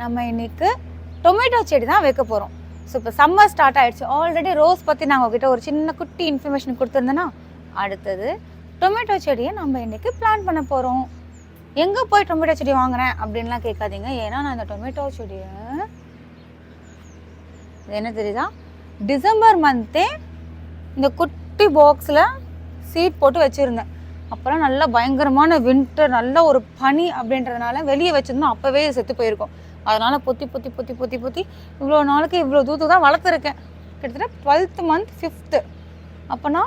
நம்ம இன்றைக்கு டொமேட்டோ செடி தான் வைக்க போகிறோம் ஸோ இப்போ சம்மர் ஸ்டார்ட் ஆகிடுச்சு ஆல்ரெடி ரோஸ் பற்றி நான் உங்ககிட்ட ஒரு சின்ன குட்டி இன்ஃபர்மேஷன் கொடுத்துருந்தேன்னா அடுத்தது டொமேட்டோ செடியை நம்ம இன்றைக்கி பிளான் பண்ண போகிறோம் எங்கே போய் டொமேட்டோ செடி வாங்குறேன் அப்படின்லாம் கேட்காதீங்க. ஏன்னா நான் இந்த டொமேட்டோ செடியை இது என்ன தெரியுதா? டிசம்பர் மந்த்தே இந்த குட்டி பாக்ஸில் சீட் போட்டு வச்சுருந்தேன். அப்புறம் நல்லா பயங்கரமான வின்டர் நல்ல ஒரு பனி அப்படின்றதுனால வெளியே வச்சுருந்தோம். அப்போவே செத்து போயிருக்கோம். அதனால் பொத்தி பொத்தி பொத்தி பொத்தி பொத்தி இவ்வளோ நாளைக்கு இவ்வளோ தூத்து தான் வளர்த்துருக்கேன். கிட்டத்தட்ட டுவெல்த் மந்த் ஃபிஃப்த்து அப்போனா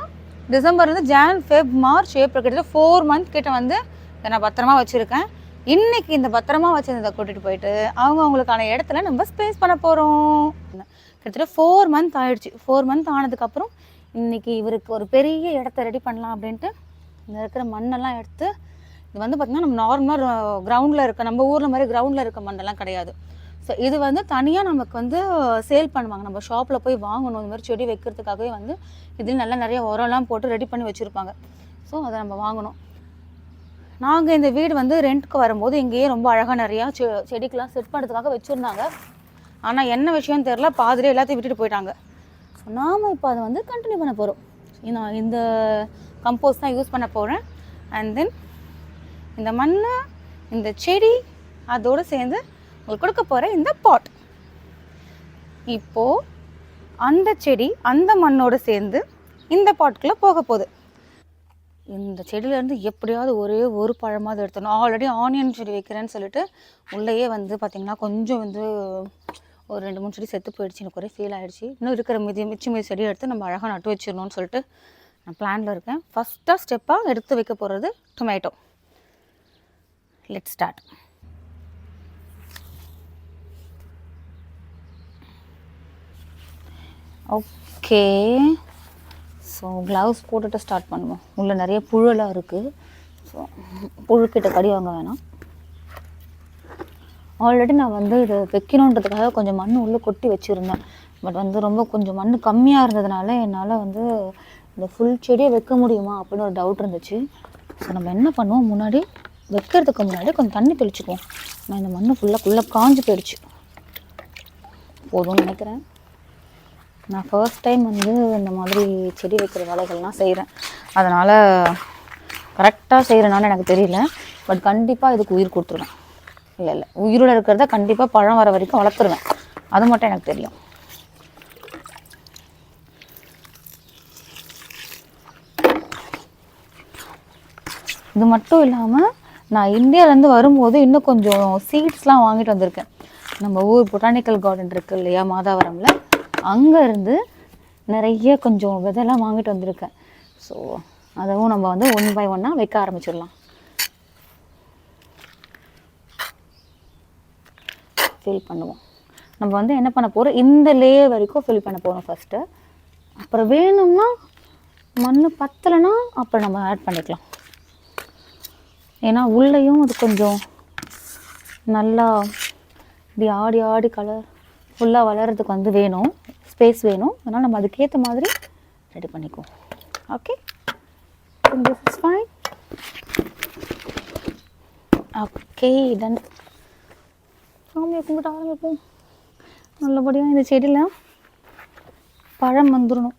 டிசம்பர்லேருந்து ஜான் ஃபெப் மார்ச் ஏப்ரல் கிட்டத்தட்ட ஃபோர் மந்த் கிட்ட வந்து இதை நான் பத்திரமா வச்சுருக்கேன். இன்றைக்கி இந்த பத்திரமா வச்சிருந்ததை கூட்டிகிட்டு போயிட்டு அவங்க அவங்களுக்கான இடத்துல நம்ம ஸ்பேஸ் பண்ண போகிறோம் கிட்டத்தட்ட ஃபோர் மந்த் ஆயிடுச்சு. ஃபோர் மந்த் ஆனதுக்கப்புறம் இன்றைக்கி இவருக்கு ஒரு பெரிய இடத்த ரெடி பண்ணலாம் அப்படின்ட்டு இங்கே இருக்கிற மண்ணெல்லாம் எடுத்து இது வந்து பார்த்திங்கன்னா நம்ம நார்மலாக கிரவுண்டில் இருக்க நம்ம ஊரில் மாதிரி கிரவுண்டில் இருக்க மண்ணெல்லாம் கிடையாது. ஸோ இது வந்து தனியாக நமக்கு வந்து சேல் பண்ணுவாங்க. நம்ம ஷாப்பில் போய் வாங்கணும். இந்த மாதிரி செடி வைக்கிறதுக்காகவே வந்து இதில் நல்லா நிறைய உரம்லாம் போட்டு ரெடி பண்ணி வச்சுருப்பாங்க. ஸோ அதை நம்ம வாங்கணும். நாங்கள் இந்த வீடு வந்து ரெண்ட்டுக்கு வரும்போது இங்கேயே ரொம்ப அழகாக நிறையா செ செடிக்கெலாம் செட் பண்ணுறதுக்காக வச்சுருந்தாங்க. ஆனால் என்ன விஷயம் தெரில பாதிரியே எல்லாத்தையும் விட்டுட்டு போயிட்டாங்க. ஸோ நாம் இப்போ அதை வந்து கண்டினியூ பண்ண போகிறோம் நான் இந்த கம்போஸ் தான் யூஸ் பண்ண போகிறேன் அண்ட் தென் இந்த மண் இந்த செடி அதோடு சேர்ந்து உங்களுக்கு கொடுக்க போகிற இந்த பாட் இப்போது அந்த செடி அந்த மண்ணோடு சேர்ந்து இந்த பாட்டுக்குள்ளே போக போகுது. இந்த செடியிலேருந்து எப்படியாவது ஒரே ஒரு பழமாவது எடுத்தணும் ஆல்ரெடி ஆனியன் செடி வைக்கிறேன்னு சொல்லிட்டு உள்ளேயே வந்து பார்த்திங்கன்னா கொஞ்சம் வந்து ஒரு ரெண்டு மூணு செடி செத்து போயிடுச்சு. எனக்கு ஒரே ஃபீல் ஆகிடுச்சு இன்னும் இருக்கிற மிதி மிச்சம் மிதி செடியை எடுத்து நம்ம அழகாக நட்டு வச்சிடணும்னு சொல்லிட்டு நான் பிளானில் இருக்கேன். ஃபஸ்ட்டாக ஸ்டெப்பாக எடுத்து வைக்க போகிறது tomato let start okay so gloves போட்டுட்டு ஸ்டார்ட் பண்ணுவோம். உள்ளே நிறைய புழுலாம் இருக்குது ஸோ புழுக்கிட்ட கடி வாங்க வேணாம். ஆல்ரெடி நான் வந்து இதை வைக்கணுன்றதுக்காக கொஞ்சம் மண் உள்ளே கொட்டி வச்சுருந்தேன். பட் வந்து ரொம்ப கொஞ்சம் மண் கம்மியாக இருந்ததுனால என்னால் வந்து இந்த ஃபுல் செடியை வைக்க முடியுமா அப்படின்னு ஒரு டவுட் இருந்துச்சு. ஸோ நம்ம என்ன பண்ணுவோம் முன்னாடி? வைக்கிறதுக்கு முன்னாடி கொஞ்சம் தண்ணி தெளிச்சுக்குவோம். நான் இந்த மண் ஃபுல்லாக ஃபுல்லாக காஞ்சு போயிடுச்சு. போதும்னு நினைக்கிறேன். நான் ஃபர்ஸ்ட் டைம் வந்து இந்த மாதிரி செடி வைக்கிற வேலைகள்லாம் செய்கிறேன் அதனால் கரெக்டாக செய்கிறனால எனக்கு தெரியல. பட் கண்டிப்பாக இதுக்கு உயிர் கொடுத்துருவேன். இல்லை இல்லை. உயிரோடு இருக்கிறத கண்டிப்பாக பழம் வர வரைக்கும் வளர்த்துருவேன். அது மட்டும் எனக்கு தெரியும். இது மட்டும் இல்லாமல் நான் இந்தியாவிலேருந்து வரும்போது இன்னும் கொஞ்சம் சீட்ஸ்லாம் வாங்கிட்டு வந்திருக்கேன். நம்ம ஊர் பொட்டானிக்கல் கார்டன் இருக்கு இல்லையா மாதாவரமில்? அங்கேருந்து நிறைய கொஞ்சம் விதைலாம் வாங்கிட்டு வந்திருக்கேன். ஸோ அதுவும் நம்ம வந்து ஒன் பை ஒன்னாக வைக்க ஆரம்பிச்சிடலாம். ஃபில் பண்ணுவோம். நம்ம வந்து என்ன பண்ண போகிறோம் இந்த லேயர் வரைக்கும் ஃபில் பண்ண போகிறோம் ஃபஸ்ட்டு அப்புறம் வேணும்னா மண் பத்தலைன்னா அப்புறம் நம்ம ஆட் பண்ணிக்கலாம். ஏன்னா உள்ளேயும் அது கொஞ்சம் நல்லா இப்படி ஆடி ஆடி கலர் ஃபுல்லாக வளர்கிறதுக்கு வந்து வேணும் ஸ்பேஸ் வேணும். அதனால் நம்ம அதுக்கேற்ற மாதிரி ரெடி பண்ணிக்குவோம். Okay this is fine okay done சாமியை கும்பிட்டு ஆரம்பிப்போம். நல்லபடியாக இந்த செடியில் பழம் வந்துடணும்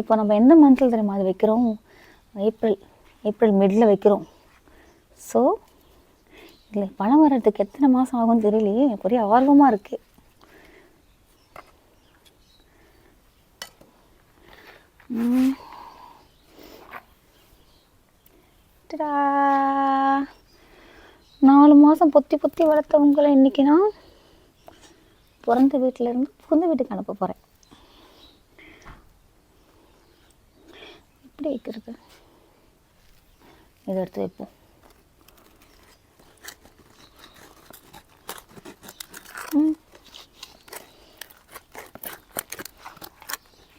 இப்போ நம்ம எந்த மந்தில் தெரியுமா? அது வைக்கிறோம். ஏப்ரல் ஏப்ரல் மிடில் வைக்கிறோம். ஸோ இல்லை பழம் வர்றதுக்கு எத்தனை மாதம் ஆகும்னு தெரியலையே எனக்கு ஒரே ஆர்வமாக இருக்குது நாலு மாதம் பொத்தி பொத்தி வளர்த்தவங்களை இன்றைக்கி நான் பிறந்த வீட்டிலேருந்து புகுந்த வீட்டுக்கு அனுப்ப போகிறேன் எப்படி வைக்கிறது? இதை எடுத்து வைப்போம்.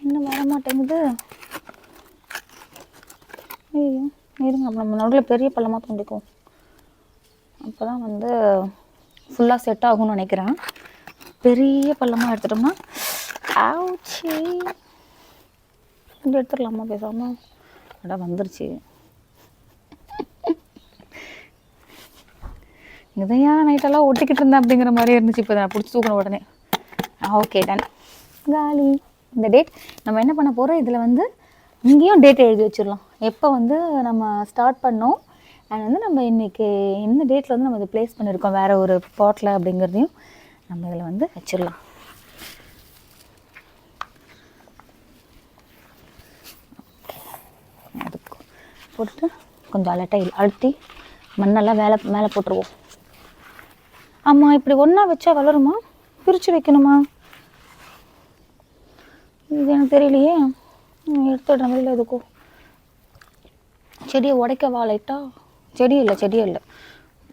இன்னும் வர மாட்டேங்குது ஐயோ இருங்க நம்ம நடுவில் பெரிய பள்ளமாக தோண்டிக்குவோம். அப்போ தான் வந்து ஃபுல்லாக செட் ஆகும்னு நினைக்கிறேன். பெரிய பள்ளமாக எடுத்துட்டோம்னா ஆச்சு இப்படி எடுத்துடலாமா பேசாமல் அடா வந்துருச்சு. இதையா நைட்டெல்லாம் ஒட்டிக்கிட்டு இருந்தேன் அப்படிங்கிற மாதிரி இருந்துச்சு. இப்போ நான் பிடிச்சி தூக்கின உடனே. ஓகே டன் காலி. இந்த டேட் நம்ம என்ன பண்ண போகிறோம் இதில் வந்து இங்கேயும் டேட் எழுதி வச்சிடலாம். எப்போ வந்து நம்ம ஸ்டார்ட் பண்ணோம்? அண்ட் வந்து நம்ம இன்னைக்கு எந்த டேட்டில் வந்து நம்ம இதை ப்ளேஸ் பண்ணியிருக்கோம் வேறு ஒரு பாட்டில் அப்படிங்கிறதையும் நம்ம இதில் வந்து வச்சிடலாம். போட்டுட்டு கொஞ்சம் அலட்டை அழுத்தி மண்ணெல்லாம் வேலை மேலே போட்டுருவோம். ஆமாம் இப்படி ஒன்றா வச்சா வளருமா? பிரித்து வைக்கணுமா? இது எனக்கு தெரியலையே. எடுத்துடுற மாதிரி எதுக்கும் செடியை உடைக்கவா லைட்டா. செடி இல்லை செடி இல்லை.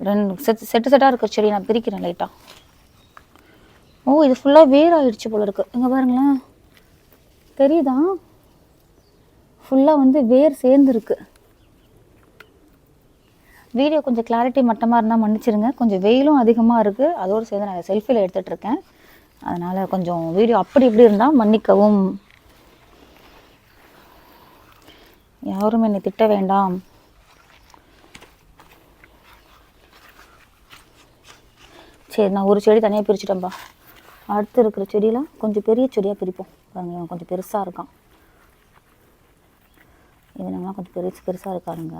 ரெண்டு செட் செட்டு செட்டாக இருக்கிற செடியை நான் பிரிக்கிறேன் லைட்டாக ஓ இது ஃபுல்லாக வேர் ஆயிடுச்சு போல இருக்குது இங்கே பாருங்களேன். தெரியுதா? ஃபுல்லாக வந்து வேர் சேர்ந்துருக்கு. வீடியோ கொஞ்சம் கிளாரிட்டி மட்டமாக இருந்தால் மன்னிச்சிருங்க. கொஞ்சம் வெயிலும் அதிகமாக இருக்குது அதோடு சேர்ந்து நான் செல்ஃபியில் எடுத்துகிட்டு இருக்கேன். அதனால் கொஞ்சம் வீடியோ அப்படி இப்படி இருந்தால் மன்னிக்கவும். யாரும் என்னை திட்ட வேண்டாம். சரி நான் ஒரு செடி தனியாக பிரிச்சுட்டேன்ப்பா அடுத்து இருக்கிற செடியெலாம் கொஞ்சம் பெரிய செடியாக பிரிப்போம். பாருங்க இவன் கொஞ்சம் பெருசாக இருக்கான். இவனெல்லாம் கொஞ்சம் பெருசு பெருசாக இருக்காருங்க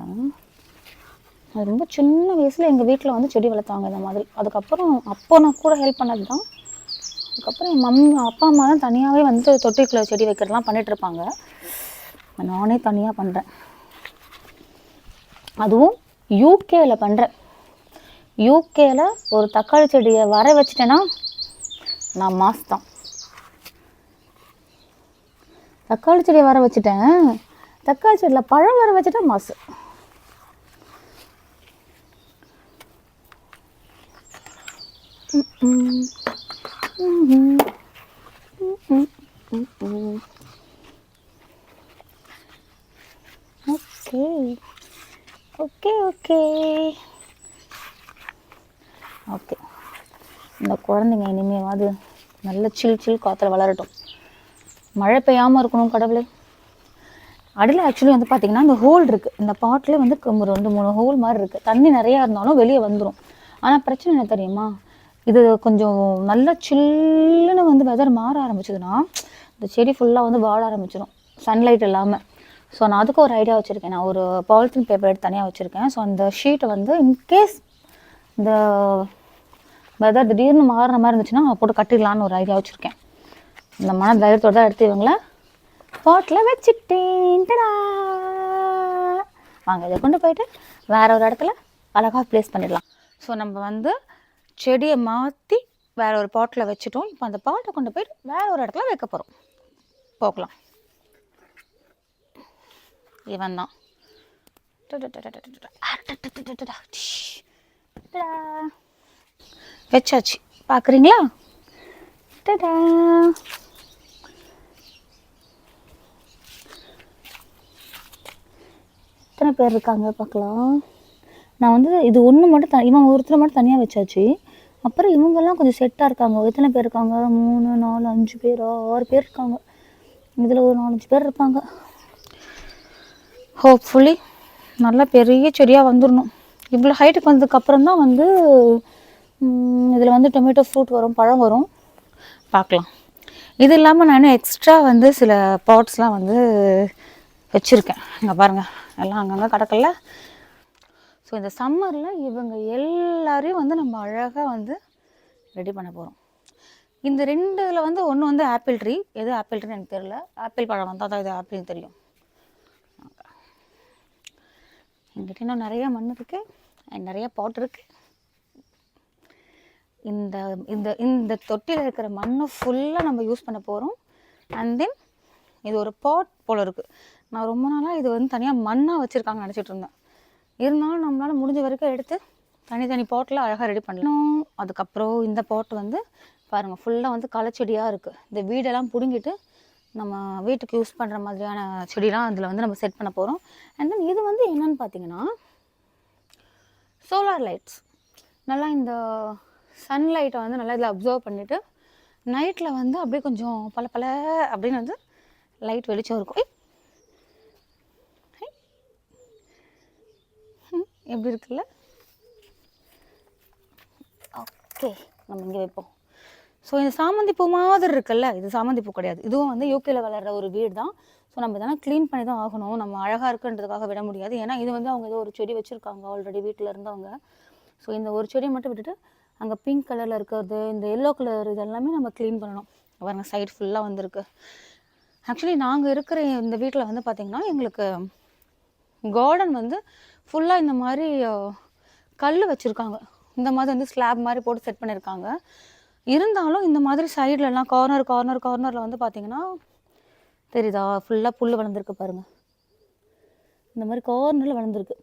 அது ரொம்ப சின்ன வயசில் எங்கள் வீட்டில் வந்து செடி வளர்த்தாங்க இந்த மாதிரி. அதுக்கப்புறம் அப்போ நான் கூட ஹெல்ப் பண்ணது தான் அதுக்கப்புறம் என் மம்மி அப்பா அம்மா தான் தனியாகவே வந்து தொட்டிக்குள்ளே செடி வைக்கிறதுலாம் பண்ணிகிட்ருப்பாங்க நானே தனியாக பண்ணுறேன் அதுவும் யூகேல பண்ணுறேன் யூகேல ஒரு தக்காளி செடியை வர வச்சிட்டேன்னா நான் மாஸ் தான். தக்காளி செடியை வர வச்சுட்டேன். தக்காளி செடியில் பழம் வர வச்சுட்டா மாசு. ஓகே ஓகே ஓகே ஓகே இந்த குழந்தைங்க இனிமேவாது நல்ல சில் சில் காற்றுல வளரட்டும். மழை பெய்யாமல் இருக்கணும் கடவுளே. அடியில் ஆக்சுவலி வந்து பார்த்தீங்கன்னா இந்த ஹோல் இருக்குது இந்த பாட்டில் வந்து ரெண்டு மூணு ஹோல் மாதிரி இருக்குது தண்ணி நிறையா இருந்தாலும் வெளியே வந்துடும் ஆனால் பிரச்சனை என்ன தெரியுமா? இது கொஞ்சம் நல்லா சில்லுன்னு வந்து வெதர் மாற ஆரம்பிச்சதுன்னா இந்த செடி ஃபுல்லாக வந்து வாழ ஆரம்பிச்சிடும் சன்லைட் இல்லாமல் ஸோ நான் அதுக்கு ஒரு ஐடியா வச்சுருக்கேன். நான் ஒரு பாலித்தீன் பேப்பர் எடுத்து தனியாக வச்சுருக்கேன். ஸோ அந்த ஷீட்டை வந்து இன்கேஸ் இந்த வெதர் திடீர்னு மாறுற மாதிரி இருந்துச்சுன்னா போட்டு கட்டிடலான்னு ஒரு ஐடியா வச்சுருக்கேன். இந்த மன தைரியத்தோடு தான் எடுத்து இவங்கள பாட்டில் வச்சுட்டேன் வாங்க இதை கொண்டு போயிட்டு வேற ஒரு இடத்துல அழகாக ப்ளேஸ் பண்ணிடலாம். ஸோ நம்ம வந்து செடியை மாற்றி வேற ஒரு பாட்டில் வச்சுட்டோம். இப்போ அந்த பாட்டை கொண்டு போயிட்டு வேறு ஒரு இடத்துல வைக்க போகிறோம் போகலாம். இவன் தான். வச்சாச்சு பார்க்குறீங்களா டடா. எத்தனை பேர் இருக்காங்க பார்க்கலாம். நான் வந்து இது ஒன்று மட்டும் த இவன் ஒருத்தர் மட்டும் தனியாக வச்சாச்சு. அப்புறம் இவங்கெல்லாம் கொஞ்சம் செட்டாக இருக்காங்க. எத்தனை பேர் இருக்காங்க? மூணு நாலு அஞ்சு பேர் ஆறு பேர் இருக்காங்க. இதில் ஒரு நாலஞ்சு பேர் இருப்பாங்க. ஹோப்ஃபுல்லி நல்லா பெரிய செடியாக வந்துடணும் இவ்வளோ ஹைட்டுக்கு வந்ததுக்கப்புறம் தான் வந்து இதில் வந்து டொமேட்டோ ஃப்ரூட் வரும் பழம் வரும். பார்க்கலாம். இது இல்லாமல் நான் எக்ஸ்ட்ரா வந்து சில பாட்ஸ்லாம் வந்து வச்சுருக்கேன். இங்கே பாருங்கள் எல்லாம் அங்கங்கே கிடக்கல. ஸோ இந்த சம்மரில் இவங்க எல்லாரையும் வந்து நம்ம அழகாக வந்து ரெடி பண்ண போகிறோம் இந்த ரெண்டு இதில் வந்து ஒன்று வந்து ஆப்பிள் ட்ரீ எது ஆப்பிள் ட்ரீன்னு எனக்கு தெரியல. ஆப்பிள் பழம் வந்தால் தான் இது ஆப்பிள்னு தெரியும். என்கிட்ட இன்னும் நிறைய மண் இருக்குது நிறைய பாட் இருக்குது இந்த இந்த இந்த தொட்டியில் இருக்கிற மண்ணை ஃபுல்லாக நம்ம யூஸ் பண்ண போகிறோம் அண்ட் தென் இது ஒரு பாட் போல் இருக்குது நான் ரொம்ப நாளாக இது வந்து தனியாக மண்ணாக வச்சுருக்காங்க நினச்சிட்டு இருந்தேன். இருந்தாலும் நம்மளால் முடிஞ்ச வரைக்கும் எடுத்து தனித்தனி பாட்டில் அழகாக ரெடி பண்ணணும். அதுக்கப்புறம் இந்த பாட் வந்து பாருங்கள் ஃபுல்லாக வந்து களைச்செடியாக இருக்குது இந்த வீடெல்லாம் பிடுங்கிட்டு நம்ம வீட்டுக்கு யூஸ் பண்ணுற மாதிரியான செடிலாம் அதில் வந்து நம்ம செட் பண்ண போகிறோம் அண்ட் தென் இது வந்து என்னென்னு பார்த்தீங்கன்னா சோலார் லைட்ஸ் நல்லா இந்த சன்லைட்டை வந்து நல்லா இதில் அப்சர்வ் பண்ணிவிட்டு நைட்டில் வந்து அப்படியே கொஞ்சம் பல பல அப்படின்னு வந்து லைட் வெளிச்சம் இருக்கும். எப்படி இருக்குல்ல? ஓகே நம்ம இங்கே வைப்போம். ஸோ இந்த சாமந்தி பூ மாதிரி இருக்குல்ல? இது சாமந்தி பூ கிடையாது. இதுவும் வந்து யூகேல வளர்ற ஒரு வீடு தான் ஸோ நம்ம இதெல்லாம் க்ளீன் பண்ணி தான் ஆகணும். நம்ம அழகாக இருக்குன்றதுக்காக விட முடியாது. ஏன்னா இது வந்து அவங்க ஏதோ ஒரு செடி வச்சுருக்காங்க ஆல்ரெடி வீட்டில் இருந்தவங்க. ஸோ இந்த ஒரு செடியை மட்டும் விட்டுட்டு அங்கே பிங்க் கலரில் இருக்கிறது இந்த எல்லோ கலர் இது எல்லாமே நம்ம க்ளீன் பண்ணணும். பாருங்க சைடு ஃபுல்லாக வந்திருக்கு. ஆக்சுவலி நாங்கள் இருக்கிற இந்த வீட்டில் வந்து பார்த்திங்கன்னா எங்களுக்கு கார்டன் வந்து ஃபுல்லாக இந்த மாதிரி கல் வச்சுருக்காங்க. இந்த மாதிரி வந்து ஸ்லாப் மாதிரி போட்டு செட் பண்ணியிருக்காங்க இருந்தாலும் இந்த மாதிரி சைட்லலாம் கார்னர் கார்னர் கார்னரில் வந்து பார்த்திங்கன்னா தெரியுதா? ஃபுல்லாக புல் வளர்ந்துருக்கு பாருங்கள் இந்த மாதிரி கார்னரில் வளர்ந்துருக்கு.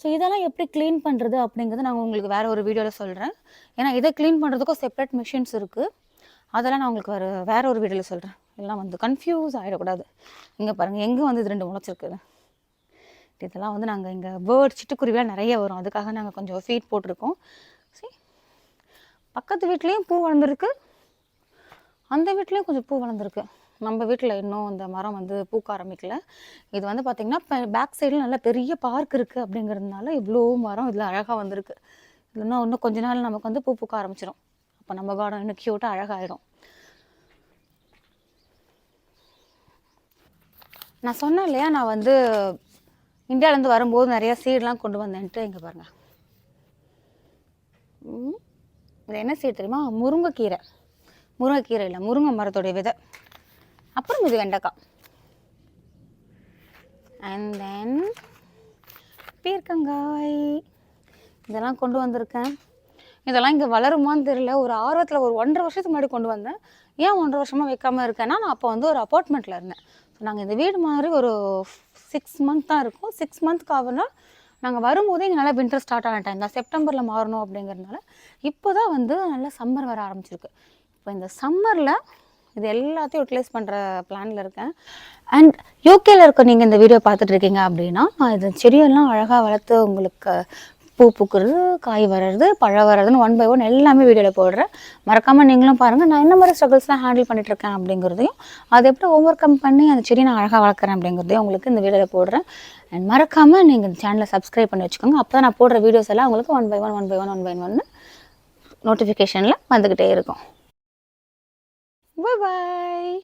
ஸோ இதெல்லாம் எப்படி க்ளீன் பண்ணுறது அப்படிங்கிறத நான் உங்களுக்கு வேறு ஒரு வீடியோவில் சொல்கிறேன் ஏன்னா இதை க்ளீன் பண்ணுறதுக்கும் செப்பரேட் மிஷின்ஸ் இருக்குது அதெல்லாம் நான் உங்களுக்கு வேறு வேறு ஒரு வீடியோவில் சொல்கிறேன் எல்லாம் வந்து கன்ஃபியூஸ் ஆகிடக்கூடாது இங்கே பாருங்கள் எங்கே வந்து இது ரெண்டு முளைச்சிருக்குது இதெல்லாம் வந்து நாங்கள் இங்கே பேர்ட் சிட்டுக்குருவிலாம் நிறைய வரும். அதுக்காக நாங்கள் கொஞ்சம் ஃபீட் போட்டிருக்கோம். சரி பக்கத்து வீட்லேயும் பூ வளர்ந்துருக்கு. அந்த வீட்லேயும் கொஞ்சம் பூ வளர்ந்துருக்கு. நம்ம வீட்டில் இன்னும் இந்த மரம் வந்து பூக்க ஆரம்பிக்கல. இது வந்து பார்த்திங்கன்னா பேக் சைடில் நல்ல பெரிய பார்க் இருக்குது அப்படிங்கிறதுனால இவ்வளோ மரம் இதில் அழகாக வந்திருக்கு. இல்லைன்னா இன்னும் கொஞ்ச நாள் நமக்கு வந்து பூ பூக்க ஆரம்பிச்சிடும் அப்போ நம்ம கார்டன் இன்னும் க்யூட்டாக அழகாயிடும் நான் சொன்னேன் இல்லையா நான் வந்து இந்தியாவிலேருந்து வரும்போது நிறைய சீடெலாம் கொண்டு வந்தேன்ட்டு இங்கே பாருங்கள் இது என்ன சீடு தெரியுமா? முருங்கைக்கீரை. முருங்கைக்கீரை இல்லை முருங்கை மரத்துடைய விதை. அப்புறம் இது வெண்டைக்காய். அண்ட் தென் பீர்க்கங்காய். இதெல்லாம் கொண்டு வந்திருக்கேன். இதெல்லாம் இங்கே வளருமான்னு தெரியல. ஒரு ஆர்வத்தில் ஒரு ஒன்றரை வருஷத்துக்கு முன்னாடி கொண்டு வந்தேன். ஏன் ஒன்றரை வருஷமாக வைக்காம இருக்கேன்னா நான் அப்போ வந்து ஒரு அப்பார்ட்மெண்ட்டில் இருந்தேன். நாங்கள் இந்த வீடு மாதிரி ஒரு சிக்ஸ் மந்த் தான் இருக்கும். சிக்ஸ் மந்த்க்கு ஆகுனா நாங்கள் வரும்போதே இங்கே நல்லா வின்டர் ஸ்டார்ட் ஆன டைம் தான். செப்டம்பரில் மாறணும் அப்படிங்கிறதுனால இப்போ தான் வந்து நல்லா சம்மர் வர ஆரம்பிச்சிருக்கு. இப்போ இந்த சம்மரில் இது எல்லாத்தையும் யூட்டிலைஸ் பண்ணுற பிளானில் இருக்கேன். அண்ட் யூகேல இருக்க நீங்கள் இந்த வீடியோ பார்த்துட்டு இருக்கீங்க அப்படின்னா நான் இது செடியெல்லாம் அழகாக வளர்த்து உங்களுக்கு பூ பூக்கிறது காய் வர்றது பழம் வர்றதுன்னு ஒன் பை ஒன் எல்லாமே வீடியோவில் போடுறேன். மறக்காமல் நீங்களும் பாருங்கள் நான் என்ன மாதிரி ஸ்ட்ரகிள்ஸ்லாம் ஹேண்டில் பண்ணிகிட்ருக்கேன் அப்படிங்கிறதையும் அதை எப்படி ஓவர் கம் பண்ணி அந்த செடியை நான் அழகாக வளர்க்குறேன் அப்படிங்கிறதையும் உங்களுக்கு இந்த வீடியோவில் போடுறேன். அண்ட் மறக்காமல் நீங்கள் இந்த சேனலை சப்ஸ்கிரைப் பண்ணி வச்சுக்கோங்க. அப்போ தான் நான் போடுற வீடியோஸ் எல்லாம் உங்களுக்கு one by one one by one one by one நோட்டிஃபிகேஷனில் வந்துக்கிட்டே இருக்கும். பாய்